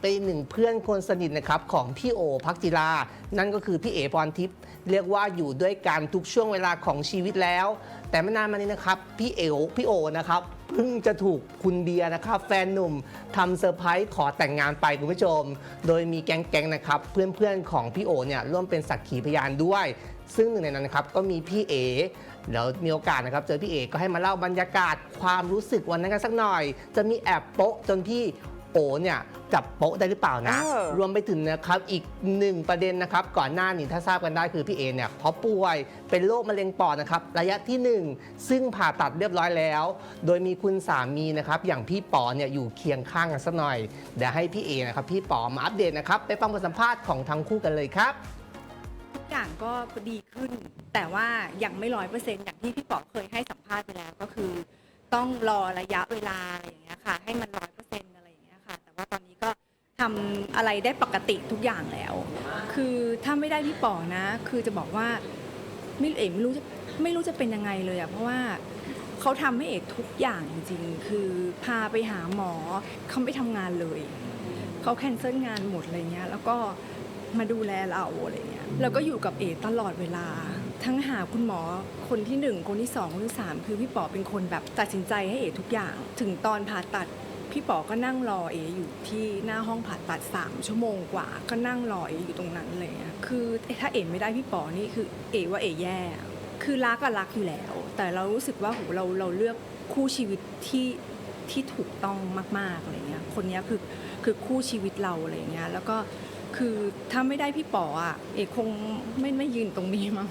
เป็นหนึ่งเพื่อนคนสนิทนะครับของพี่โอพักจิรา นั่นก็คือพี่เอพรทิพย์เรียกว่าอยู่ด้วยกันทุกช่วงเวลาของชีวิตแล้ว แต่ไม่นานมานี้นะครับพี่เอวพี่โอนะครับเพิ่งจะถูกคุณเบียร์นะครับ แฟนหนุ่มทำเซอร์ไพรส์ขอแต่งงานไปคุณผู้ชม โดยมีแก๊งๆนะครับ เพื่อนๆของพี่โอเนี่ยร่วมเป็นสักขีพยานด้วย ซึ่งหนึ่งในนั้นนะครับก็มีพี่เอเดี๋ยวมีโอกาสนะครับ เจอพี่เอก็ให้มาเล่าบรรยากาศความรู้สึกวันนั้นกันสักหน่อย จะมีแอบโป๊ะจนพี่ โอเนี่ยจับโป๊ะได้หรือเปล่านะ เออรวมไปถึงนะครับอีกหนึ่งประเด็นนะครับ ก่อนหน้านี้ถ้าทราบกันได้คือพี่เอเนี่ยเขาป่วยเป็นโรคมะเร็งปอดนะครับ ระยะที่1 ซึ่งผ่าตัดเรียบร้อยแล้ว โดยมีคุณสามีนะครับ อย่างพี่ปอเนี่ยอยู่เคียงข้างกันสักหน่อยเดี๋ยวให้พี่เอนะครับพี่ปอมาอัปเดตนะครับไปฟังบทสัมภาษณ์ของทั้งคู่กันเลยครับ ทุกอย่างก็ดีขึ้น แต่ว่ายังไม่ร้อยเปอร์เซ็นต์อย่างที่พี่ป๋อเคยให้สัมภาษณ์ไปแล้วก็คือ ต้องรอระยะเวลาอะไรอย่างเงี้ยค่ะ ให้มันร้อย อะไรได้ปกติทุกอย่างแล้ว คือถ้าไม่ได้พี่ป๋อนะ คือจะบอกว่าไม่เอ๋ไม่รู้จะไม่รู้จะเป็นยังไงเลยอะเพราะว่าเขาทำให้เอกทุกอย่างจริงๆ คือพาไปหาหมอเขาไม่ทำงานเลยเขาแคนเซิลงานหมดอะไรเงี้ยแล้วก็มาดูแลเราอะไรเงี้ยแล้วก็อยู่กับเอตลอดเวลา ทั้งหาคุณหมอคนที่หนึ่งคนที่สองคนที่สามคือพี่ป๋อเป็นคนแบบตัดสินใจให้เอทุกอย่าง ถึงตอนผ่าตัด พี่ป๋อก็นั่งรอเออยู่ที่หน้าห้องผ่าตัดสามชั่วโมงกว่า ก็นั่งรอเออยู่ตรงนั้นเลยคือถ้าเอไม่ได้พี่ป๋อนี่คือเอว่าเอแย่ คือรักก็รักอยู่แล้ว แต่เรารู้สึกว่าโหเราเราเลือกคู่ชีวิตที่ที่ถูกต้องมากๆอะไรเงี้ยคนเนี้ยคือ คือคู่ชีวิตเราอะไรเงี้ยแล้วก็คือถ้าไม่ได้พี่ป๋ออะเอกคงไม่ไม่ยืนตรงนี้มั้ง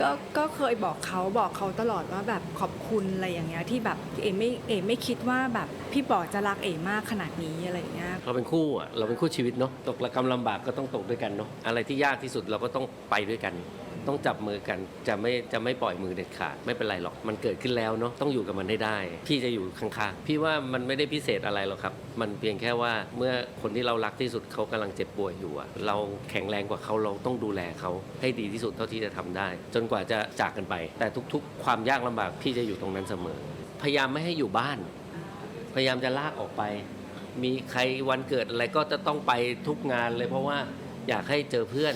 ก็ก็เคยบอกเขาบอกเขาตลอดว่าแบบขอบคุณอะไรอย่างเงี้ยที่แบบเอไม่เอไม่คิดว่าแบบพี่ป๋อจะรักเอมากขนาดนี้อะไรเงี้ยเราเป็นคู่อะเราเป็นคู่ชีวิตเนาะตกระกำลำบากก็ต้องตกด้วยกันเนาะอะไรที่ยากที่สุดเราก็ต้องไปด้วยกัน ต้องจับมือกันจะไม่จะไม่ปล่อยมือเด็ดขาดไม่เป็นไรหรอก มันเกิดขึ้นแล้วเนาะต้องอยู่กับมันให้ได้ พี่จะอยู่ข้างๆพี่ว่ามันไม่ได้พิเศษอะไรหรอกครับ มันเพียงแค่ว่าเมื่อคนที่เรารักที่สุดเขากำลังเจ็บป่วยอยู่เราแข็งแรงกว่าเขาเราต้องดูแลเขาให้ดีที่สุดเท่าที่จะทำได้ จนกว่าจะจากกันไป แต่ทุกๆ ความยากลำบากพี่จะอยู่ตรงนั้นเสมอ พยายามไม่ให้อยู่บ้าน พยายามจะลากออกไป มีใครวันเกิดอะไรก็จะต้องไปทุกงานเลยเพราะว่าอยากให้เจอเพื่อน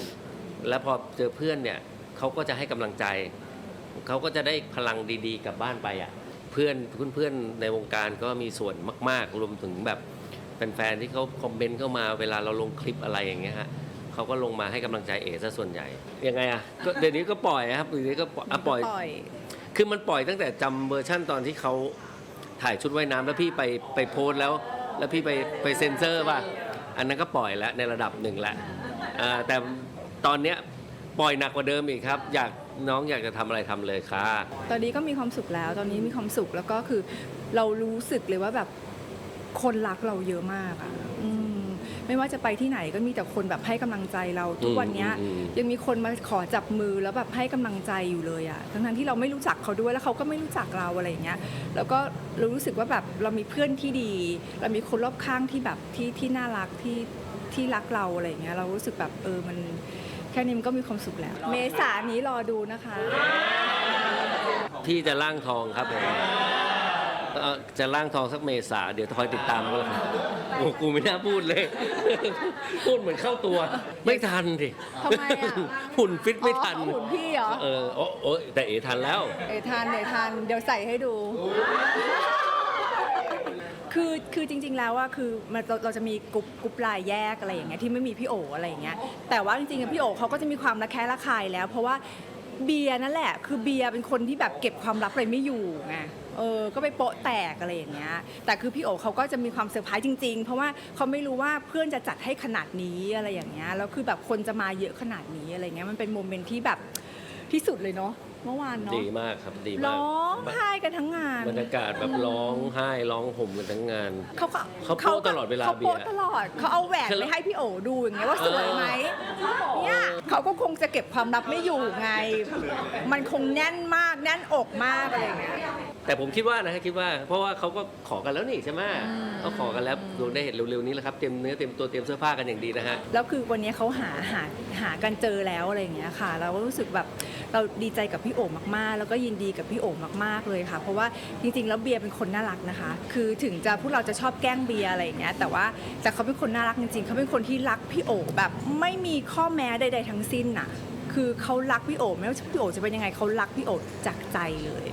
แล้วพอเจอเพื่อนเนี่ย เขาก็จะให้กำลังใจ เขาก็จะได้พลังดีๆกลับบ้านไปอะเพื่อนเพื่อนๆในวงการก็มีส่วนมาก ๆ รวมถึงแบบแฟนๆที่เขาคอมเมนต์เข้ามาเวลาเราลงคลิปอะไรอย่างเงี้ยฮะเขาก็ลงมาให้กำลังใจเอซะส่วนใหญ่ยังไงอะก็เดี๋ยวนี้ก็ปล่อยครับเดี๋ยวนี้ก็ปล่อยอะปล่อยปล่อยคือมันปล่อยตั้งแต่จำเวอร์ชั่นตอนที่เขาถ่ายชุดว่ายน้ำแล้วพี่ไปไปโพสต์แล้ว แล้วพี่ไปไปเซ็นเซอร์ป่ะอันนั้นก็ปล่อยแล้วในระดับหนึ่งแล้วอ่าแต่ตอนเนี้ย ปล่อยหนักกว่าเดิมอีกครับ อยากน้องอยากจะทำอะไรทำเลยค่ะ ตอนนี้ก็มีความสุขแล้ว ตอนนี้มีความสุขแล้วก็คือเรารู้สึกเลยว่าแบบคนรักเราเยอะมากอะอืมไม่ว่าจะไปที่ไหนก็มีแต่คนแบบให้กำลังใจเรา ทุกวันเนี้ยอืมอืม ยังมีคนมาขอจับมือแล้วแบบให้กำลังใจอยู่เลยอะทั้งๆที่เราไม่รู้จักเขาด้วยแล้วเขาก็ไม่รู้จักเราอะไรอย่างเงี้ย แล้วก็เรารู้สึกว่าแบบเรามีเพื่อนที่ดี เรามีคนรอบข้างที่แบบที่ที่น่ารักที่ ที่รักเราอะไรอย่างเงี้ยเรารู้สึกแบบเออมันแค่นี้มันก็มีความสุขแล้ว เมษานี้รอดูนะคะพี่จะร่างทองครับผมเอ่อจะร่างทองสักเมษาเดี๋ยวคอยติดตามก็แล้วกันโอ้กูไม่น่าพูดเลย พูดเหมือนเข้าตัว ไม่ทันดิทำไมอะหุ่นฟิตไม่ทันอ๋อหุ่นพี่เหรอ เออโอ้โอ้แต่เอทันแล้ว เอยทานเอยทานเดี๋ยวใส่ให้ดู คือคือจริง ๆ แล้วว่าคือมันเราเราจะมีกรุ๊ปกรุ๊ปไลน์แยกอะไรอย่างเงี้ยที่ไม่มีพี่โออะไรอย่างเงี้ยแต่ว่าจริงๆอะพี่โอเขาก็จะมีความระแคะระคายแล้ว เพราะว่าเบียร์นั่นแหละ คือเบียร์เป็นคนที่แบบเก็บความลับอะไรไม่อยู่ไงเออก็ไปโปะแตกอะไรอย่างเงี้ยแต่คือพี่โอเขาก็จะมีความเซอร์ไพรส์จริง ๆ เพราะว่าเขาไม่รู้ว่าเพื่อนจะจัดให้ขนาดนี้อะไรอย่างเงี้ยแล้วคือแบบคนจะมาเยอะขนาดนี้อะไรเงี้ยมันเป็นโมเมนต์ที่แบบที่สุดเลยเนาะเมื่อวานเนาะ ดีมากครับดีมากร้องไห้กันทั้งงาน บรรยากาศแบบร้องไห้ร้องห่มกันทั้งงาน เขาก็เขาโป๊ะตลอดเวลาเขาโป๊ะเบียร์ตลอดเขาเอาแหวนไปให้พี่โอดูอย่างเงี้ยว่าสวยไหมเนี่ยเขาก็คงจะเก็บความลับไม่อยู่ไง มันคงแน่นมากแน่นอกมากอะไรอย่างเงี้ย แต่ผมคิดว่านะฮะคิดว่า เพราะว่าเขาก็ขอกันแล้วนี่ใช่ไหมเขาขอกันแล้วดวงได้เห็นเร็วๆนี้แหละครับเตรียมเนื้อเตรียมตัวเตรียมเสื้อผ้ากันอย่างดีนะฮะ แล้วคือวันนี้เขาหาหาหากันเจอแล้วอะไรอย่างเงี้ยค่ะ เราก็รู้สึกแบบเราดีใจกับพี่โอมากๆ แล้วก็ยินดีกับพี่โอมากๆเลยค่ะ เพราะว่าจริงๆ แล้วเบียร์เป็นคนน่ารักนะคะ คือถึงจะพวกเราจะชอบแกล้งเบียร์อะไรอย่างเงี้ยแต่ว่าแต่เขาเป็นคนน่ารักจริงๆเขาเป็นคนที่รักพี่โอแบบไม่มีข้อแม้ใด ๆ ทั้งสิ้นน่ะคือเขารักพี่โอไม่ว่าพี่โอจะเป็นยังไงเขารักพี่โอจากใจเลย